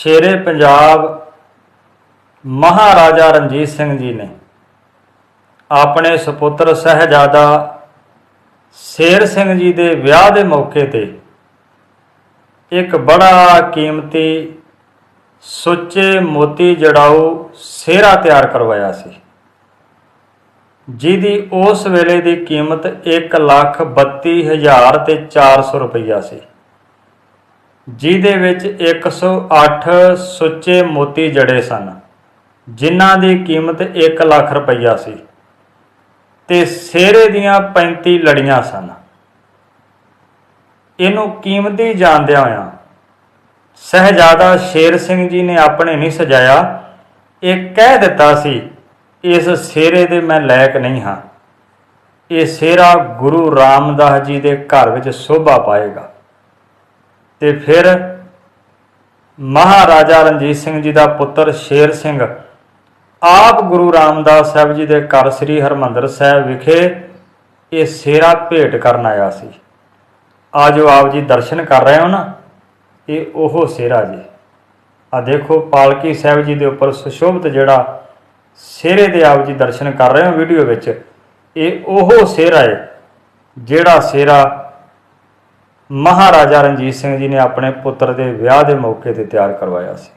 ਸ਼ੇਰੇ ਪੰਜਾਬ ਮਹਾਰਾਜਾ ਰਣਜੀਤ ਸਿੰਘ ਜੀ ਨੇ ਆਪਣੇ ਸੁਪੁੱਤਰ ਸਹਿਜਾਦਾ ਸ਼ੇਰ ਸਿੰਘ ਜੀ ਦੇ ਵਿਆਹ ਦੇ ਮੌਕੇ ਤੇ ਇੱਕ ਬੜਾ ਕੀਮਤੀ ਸੁੱਚੇ ਮੋਤੀ ਜੜਾਊ ਸਿਹਰਾ ਤਿਆਰ ਕਰਵਾਇਆ ਸੀ, ਜਿਹਦੀ ਉਸ ਵੇਲੇ ਦੀ ਕੀਮਤ 132000 ਤੇ 400 ਰੁਪਈਆ ਸੀ। ਜਿਹਦੇ ਵਿੱਚ 108 ਸੁੱਚੇ ਮੋਤੀ ਜੜੇ ਸਨ, ਜਿਨ੍ਹਾਂ ਦੀ ਕੀਮਤ 1 ਲੱਖ ਰੁਪਈਆ ਸੀ ਤੇ ਸਿਹਰੇ ਦੀਆਂ 35 ਲੜੀਆਂ ਸਨ। ਇਹਨੂੰ ਕੀਮਤੀ ਜਾਣਦਿਆਂ ਹੋਇਆਂ ਸਹਿਜਾਦਾ ਸ਼ੇਰ ਸਿੰਘ ਜੀ ਨੇ ਆਪਣੇ ਨਹੀਂ ਸਜਾਇਆ, ਇਹ ਕਹਿ ਦਿੱਤਾ ਸੀ, ਇਸ ਸਿਹਰੇ ਦੇ ਮੈਂ ਲਾਇਕ ਨਹੀਂ ਹਾਂ। ਇਹ ਸਿਹਰਾ ਗੁਰੂ ਰਾਮਦਾਸ ਜੀ ਦੇ ਘਰ ਵਿੱਚ ਸ਼ੋਭਾ ਪਾਏਗਾ। ਤੇ ਫਿਰ ਮਹਾਰਾਜਾ ਰਣਜੀਤ ਸਿੰਘ ਜੀ ਦਾ ਪੁੱਤਰ ਸ਼ੇਰ ਸਿੰਘ, ਆਪ ਗੁਰੂ ਰਾਮਦਾਸ ਸਾਹਿਬ ਜੀ ਦੇ ਘਰ ਸ੍ਰੀ ਹਰਮੰਦਰ ਸਾਹਿਬ ਵਿਖੇ ਇਹ ਸਿਹਰਾ ਭੇਟ ਕਰਨ ਆਇਆ ਸੀ। ਆ ਜੋ ਆਪ ਜੀ ਦਰਸ਼ਨ ਕਰ ਰਹੇ ਹੋ ਨਾ? ਇਹ ਉਹ ਸਿਹਰਾ ਜੀ। ਆ ਦੇਖੋ ਪਾਲਕੀ ਸਾਹਿਬ ਜੀ ਦੇ ਉੱਪਰ ਸੁਸ਼ੋਭਿਤ ਜਿਹੜਾ ਸਿਹਰੇ ਦੇ ਆਪ ਜੀ ਦਰਸ਼ਨ ਕਰ ਰਹੇ ਹੋ ਵੀਡੀਓ ਵਿੱਚ, ਇਹ ਉਹ ਸਿਹਰਾ ਹੈ ਜਿਹੜਾ ਸਿਹਰਾ ਮਹਾਰਾਜਾ ਰਣਜੀਤ ਸਿੰਘ ਜੀ ਨੇ ਆਪਣੇ ਪੁੱਤਰ ਦੇ ਵਿਆਹ ਦੇ ਮੌਕੇ ਤੇ ਤਿਆਰ ਕਰਵਾਇਆ ਸੀ।